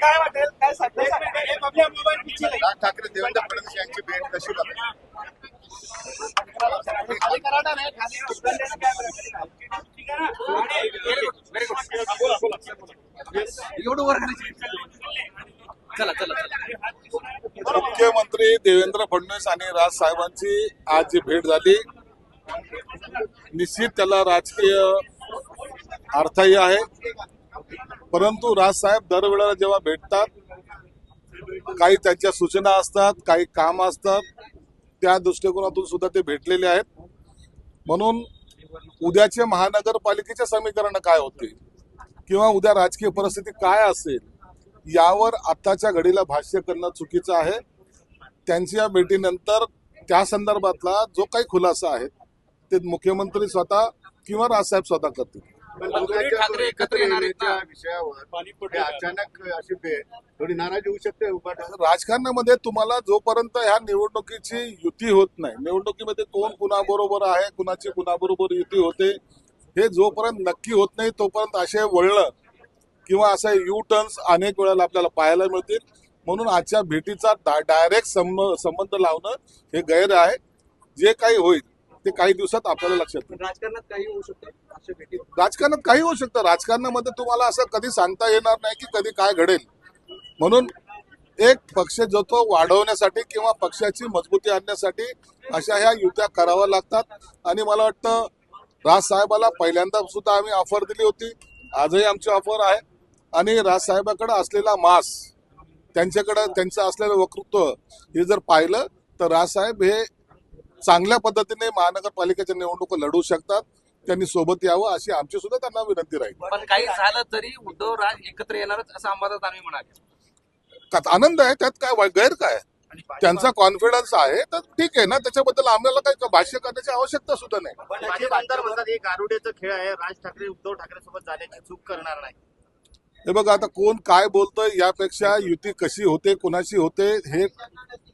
काय वाटेल? काय सांगता? ठाकरे देवेंद्र फडणवीस यांची भेट कशी एवढं वर चला चला. मुख्यमंत्री देवेंद्र फडणवीस आणि राज साहेबांची आज जी भेट झाली निश्चित त्याला राजकीय अर्थही आहे. परंतु राजसाहेब दरवेळेला जेव्हा भेटतात काही त्यांच्या सूचना असतात काही काम असतात त्या दृष्टिकोनातून सुद्धा ते भेटलेले आहेत. म्हणून उद्याचे महानगरपालिकेचे समीकरण काय होते? किंवा उद्या राजकीय परिस्थिती काय असेल? यावर आत्ताच्या घडीला भाष्य करणं चुकीचं आहे. त्यांच्या भेटीनंतर त्या संदर्भातला जो काही खुलासा आहे ते मुख्यमंत्री स्वतः किंवा राजसाहेब स्वतः करतील. दोघांच्या ठाकरे एकत्र येणार आहेत ना? येण्याच्या विषयावर हे अचानक अशी थोडी नाराजी होऊ शकते राजकारणामध्ये तुम्हाला जोपर्यंत ह्या निवडणुकीची युती होत नाही निवडणुकीमध्ये कोण कुणाबरोबर आहे कुणाची कुणाबरोबर युती होते हे जोपर्यंत नक्की होत नाही तोपर्यंत असे वळणं किंवा असे यू टर्न्स अनेक वेळेला आपल्याला पाहायला मिळतील. म्हणून आजच्या भेटीचा डायरेक्ट संबंध लावणं हे गैर आहे. जे काही होईल ते काही दिवसात आपल्याला लक्षात येईल. राजकारणात काही होऊ शकतं? राजकारणात काही होऊ शकतं. राजकारणामध्ये तुम्हाला असं कधी सांगता येणार नाही की कधी काय घडेल. म्हणून एक पक्ष जो तो वाढवण्यासाठी किंवा पक्षाची मजबूती आणण्यासाठी अशा ह्या युत्या कराव्या लागतात. आणि मला वाटतं राज साहेबाला पहिल्यांदा सुद्धा आम्ही ऑफर दिली होती. आजही आमची ऑफर आहे. आणि राज साहेबाकडे असलेला मास त्यांच्याकडे त्यांचं असलेलं वक्तृत्व हे जर पाहिलं तर राज साहेब हे चांगल्या पद्धतीने महानगरपालिकेच्या निवडणुका लढवू शकतात. त्यांनी सोबत यावं अशी आमची सुद्धा त्यांना विनंती राहील. पण काही झालं तरी उद्धव राज एकत्र येणारच असं अंबादास दानवे म्हणाले. आनंद आहे त्यात काय गैर काय त्यांचा कॉन्फिडन्स आहे तर ठीक आहे ना त्याच्याबद्दल आम्हाला काही भाष्य करण्याची आवश्यकता सुद्धा नाही. आमदार म्हणतात हे गारुडेचा खेळ आहे राज ठाकरे उद्धव ठाकरे सोबत जाण्याची चूक करणार नाही. हे बघा आता कोण काय बोलतोय यापेक्षा युती कशी होते कोणाशी होते हे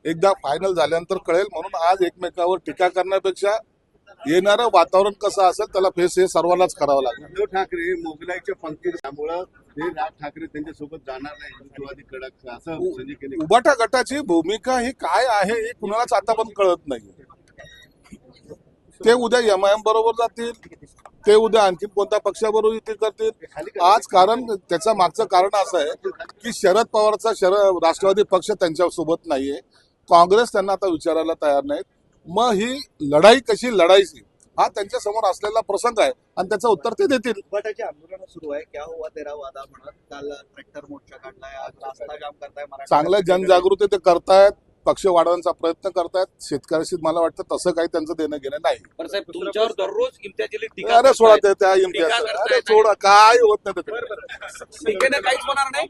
एकदा फायनल झाल्यानंतर कळेल. म्हणून आज एकमेकावर टीका करण्यापेक्षा येणारं वातावरण कसं असेल त्याला फेस हे सर्वांनाच करावं लागेल उद्धव ठाकरे मोगलाईच्या पंक्तीत त्यामुळं हे राज ठाकरे त्यांच्यासोबत जाणार नाही हिंदुत्ववादी कडक असं संजय केले. उबाटा गटाची भूमिका ही काय आहे हे कुणालाच आता पण कळत नाही ते उद्या एम आय एम बरोबर जातील ते उद्या आणखी कोणत्या पक्षाबरोबर युती करतील? आज कारण त्याचं मागचं कारण असं आहे की शरद पवारचा शरद राष्ट्रवादी पक्ष त्यांच्यासोबत नाहीये. काँग्रेस त्यांना आता विचारायला तयार नाहीत. मग ही लढाई कशी लढायची? हा त्यांच्यासमोर असलेला प्रसंग आहे आणि त्याचं उत्तर ते देतील. चांगलं जनजागृती ते करतायत. पक्ष वाढवण्याचा प्रयत्न करतायत. शेतकऱ्याशी मला वाटतं तसं काही त्यांचं देणं घेणं नाही. तुमच्यावर दररोज इम्तियाजी अरे सोडा. ते त्या इम्तियाज. अरे सोडा काय होत नाही काहीच होणार नाही.